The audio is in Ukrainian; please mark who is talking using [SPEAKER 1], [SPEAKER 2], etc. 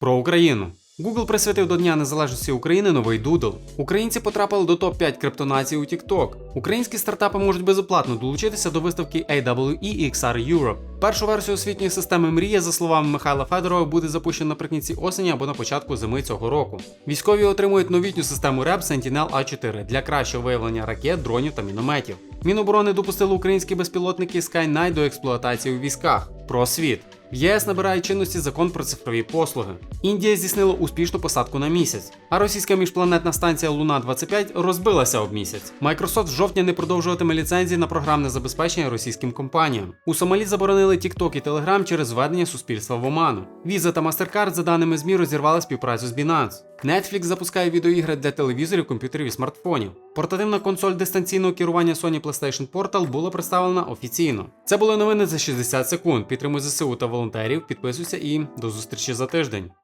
[SPEAKER 1] Про Україну. Google присвятив до Дня Незалежності України новий Doodle. Українці потрапили до топ-5 криптонацій у TikTok. Українські стартапи можуть безоплатно долучитися до виставки AWE XR Europe. Першу версію освітньої системи Мрія, за словами Михайла Федорова, буде запущена наприкінці осені або на початку зими цього року. Військові отримують новітню систему РЕБ Sentinel A4 для кращого виявлення ракет, дронів та мінометів. Міноборони допустили українські безпілотники Skynight до експлуатації у військах. Про світ. В ЄС набирає чинності закон про цифрові послуги. Індія здійснила успішну посадку на місяць, а російська міжпланетна станція Луна 25 розбилася об місяць. Microsoft з жовтня не продовжуватиме ліцензії на програмне забезпечення російським компаніям. У Сомалі заборонили TikTok і Telegram через введення суспільства в оману. Visa та MasterCard, за даними ЗМІ, розірвали співпрацю з Binance. Netflix запускає відеоігри для телевізорів, комп'ютерів і смартфонів. Портативна консоль дистанційного керування Sony PlayStation Portal була представлена офіційно. Це були новини за 60 секунд. Підтримуй ЗСУ та волонтерів. Підписуйся і до зустрічі за тиждень.